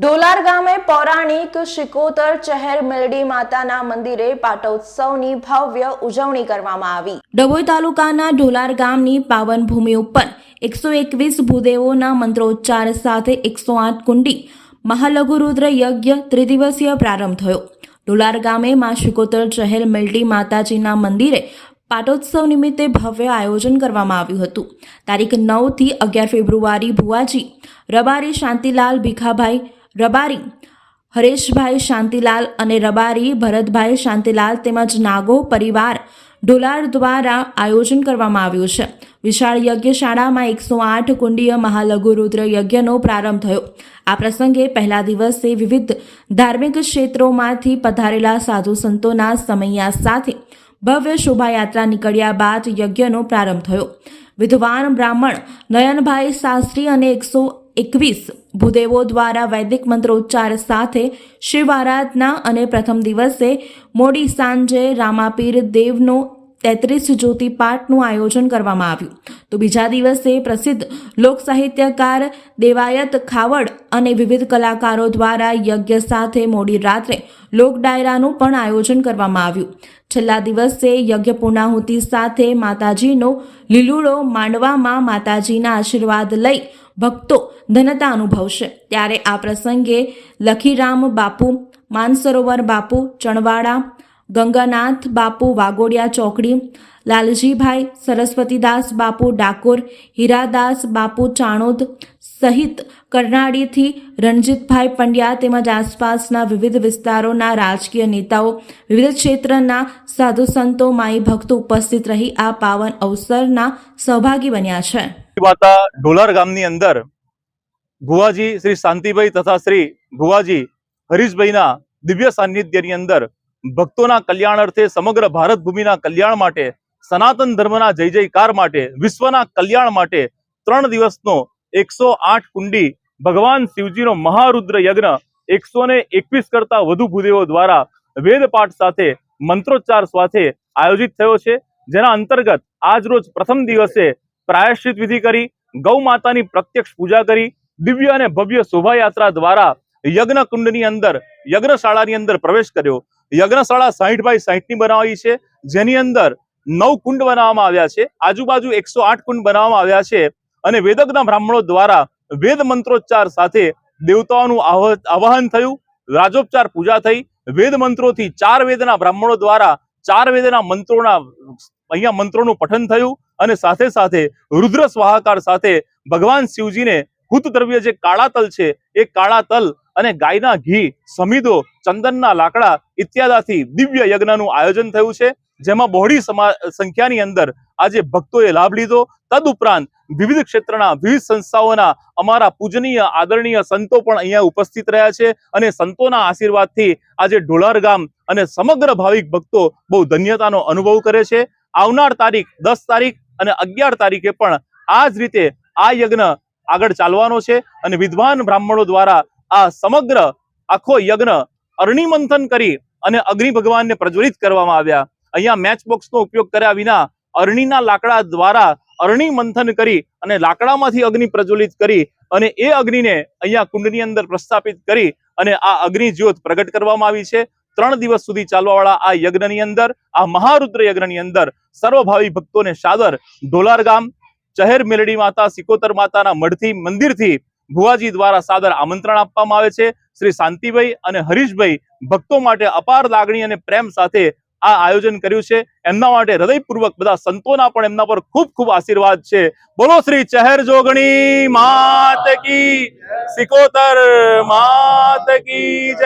ઢોલાર ગામે પૌરાણિક શિકોતર ચહેર મેલડી માતાના મંદિરે પાટોત્સવની ભવ્ય ઉજવણી કરવામાં આવી. ડભોઈ તાલુકાના ઢોલાર ગામની પાવન ભૂમિ ઉપર એકસો એકવીસ ભૂદેવોના મંત્રોચ્ચાર સાથે એકસો આઠ કુંડી મહાલઘુરુદ્ર યજ્ઞ ત્રિદિવસીય પ્રારંભ થયો. ઢોલાર ગામે માં શિકોતર ચહેર મેલડી માતાજીના મંદિરે પાટોત્સવ નિમિત્તે ભવ્ય આયોજન કરવામાં આવ્યું હતું. તારીખ નવથી અગિયાર ફેબ્રુઆરી ભુવાજી, રબારી શાંતિલાલ ભીખાભાઈ રબારી, હરેશભાઈ શાંતિલાલ અને રબારી, ભરતભાઈ શાંતિલાલ તેમજ નાગો પરિવાર ઢોલાર દ્વારા આયોજન કરવામાં આવ્યું છે. વિશાળ યજ્ઞશાળામાં એકસો આઠ કુંડીય મહાલઘુરુદ્ર યજ્ઞનો પ્રારંભ થયો. આ પ્રસંગે પહેલા દિવસે વિવિધ ધાર્મિક ક્ષેત્રોમાંથી પધારેલા સાધુ સંતોના સમૈયા સાથે ભવ્ય શોભાયાત્રા નીકળ્યા બાદ યજ્ઞનો પ્રારંભ થયો. વિદ્વાન બ્રાહ્મણ નયનભાઈ શાસ્ત્રી અને એકસો એકવીસ. ભૂદેવો દ્વારા વૈદિક મંત્રોચ્ચાર સાથે શિવ આરાધના અને પ્રથમ દિવસે મોડી સાંજે રામાપીર દેવનો તેત્રીસ જ્યોતિપાઠનું આયોજન કરવામાં આવ્યું. તો બીજા દિવસે પ્રસિદ્ધ લોક સાહિત્યકાર દેવાયત ખાવડ અને વિવિધ કલાકારો દ્વારા યજ્ઞ સાથે મોડી રાત્રે લોક ડાયરાનું પણ આયોજન કરવામાં આવ્યું. છેલ્લા દિવસે યજ્ઞ પૂર્ણાહુતિ સાથે માતાજીનો લીલુડો માંડવામાં માતાજીના આશીર્વાદ લઈ ભક્તો ધનતા અનુભવશે. ત્યારે આ પ્રસંગે લખીરામ બાપુ, માનસરોવર બાપુ ચણવાડા ગંગાનાથ, બાપુ વાગોડિયા ચોકડી, લાલજીભાઈ સરસ્વતીદાસ, બાપુ ડાકોર, હીરાદાસ, બાપુ ચાણોદ સહિત કરનાળીથી રણજીતભાઈ પંડ્યા તેમજ આસપાસના વિવિધ વિસ્તારોના રાજકીય નેતાઓ, વિવિધ ક્ષેત્રના સાધુ સંતો, માઈ ભક્તો ઉપસ્થિત રહી આ પાવન અવસરના સહભાગી બન્યા છે. માતા ઢોલાર ગામની અંદર ભુવાજી શ્રી શાંતિભાઈ તથા શ્રી ભુવાજી હરીશભાઈના દિવ્ય સાનિધ્યની અંદર ભક્તોના કલ્યાણ અર્થે સમગ્ર ભારત ભૂમિના કલ્યાણ માટે, સનાતન ધર્મના જય જયકાર માટે, વિશ્વના કલ્યાણ માટે ત્રણ દિવસનો એકસો કુંડી ભગવાન શિવજીનો મહારુદ્ર યજ્ઞ એકસો કરતા વધુ ભૂદેવો દ્વારા વેદ પાઠ સાથે, મંત્રોચ્ચાર સાથે આયોજિત થયો છે. જેના અંતર્ગત આજ રોજ પ્રથમ દિવસે પ્રાયશ્ચિત વિધિ કરી, ગૌ માતાની પ્રત્યક્ષ પૂજા કરી, દિવ્ય અને ભવ્ય શોભાયાત્રા દ્વારા યજ્ઞ કુંડની અંદર, યજ્ઞશાળાની અંદર પ્રવેશ કર્યો. યજ્ઞશાળા સાહીઠ બાય સાહીઠની બનાવી છે. જેની અંદર નવ કુંડ બનાવવામાં આવ્યા છે. આજુબાજુ એકસો આઠ કુંડ બનાવવામાં આવ્યા છે. અને વેદજ્ઞ બ્રાહ્મણો દ્વારા વેદ મંત્રોચ્ચાર સાથે દેવતાઓનું આવાહન થયું. રાજોપચાર પૂજા થઈ. વેદ મંત્રોથી ચાર વેદના બ્રાહ્મણો દ્વારા ચાર વેદના મંત્રોના, અહીંયા મંત્રોનું પઠન થયું. અને સાથે સાથે રુદ્ર સ્વાહાકાર સાથે ભગવાન શિવજીને હુત દ્રવ્ય જે કાળા તલ છે, એ કાળા તલ અને ગાયના ઘી, સમીદો, ચંદનના લાકડા ઇત્યાદાથી દિવ્ય યજ્ઞનું આયોજન થયું છે. જેમાં બહોળી સંખ્યાની અંદર આજે ભક્તોએ લાભ લીધો. તદુપરાંત વિવિધ ક્ષેત્રના વિવિધ સંસ્થાઓના અમારા પૂજનીય, આદરણીય સંતો પણ અહીંયા ઉપસ્થિત રહ્યા છે અને સંતોના આશીર્વાદથી આજે ઢોલાર ગામ અને સમગ્ર ભાવિક ભક્તો બહુ ધન્યતાનો અનુભવ કરે છે. આવનાર તારીખ દસ તારીખ અને અગિયાર તારીખે પણ આ જ રીતે આ યજ્ઞ આગળ ચાલવાનો છે અને વિદ્વાન બ્રાહ્મણો દ્વારા આ સમગ્ર આખો યજ્ઞ અરણી કરી અને અગ્નિ ભગવાનને પ્રજ્વલિત કરવામાં આવ્યા. અહીંયા મેચ બોક્સનો ઉપયોગ કર્યા વિના અરણીના લાકડા દ્વારા અરણી મંથન કરી અને લાકડામાંથી અગ્નિ પ્રજ્વલિત કરી અને એ અગ્નિને અહીંયા કુંડની અંદર પ્રસ્થાપિત કરી અને આ અગ્નિ જ્યોત પ્રગટ કરવામાં આવી છે. ત્રણ દિવસ સુધી ચાલવાવાળા આ યજ્ઞની અંદર, આ મહારુદ્ર યજ્ઞની અંદર સર્વભાવી ભક્તોને સાદર ઢોલાર ગામ ચહેર મેલડી માતા, સિકોતર માતાના મઢથી, મંદિરથી ભુવાજી દ્વારા સાદર આમંત્રણ આપવામાં આવે છે. શ્રી શાંતિભાઈ અને હરીશભાઈ ભક્તો માટે અપાર લાગણી અને પ્રેમ સાથે આ આયોજન કર્યું છે. એમના માટે હૃદયપૂર્વક બધા સંતોના પણ એમના પર ખૂબ ખૂબ આશીર્વાદ છે. બોલો શ્રી ચહેર જોગણી, માત કી, સિકોતર માત કી, જય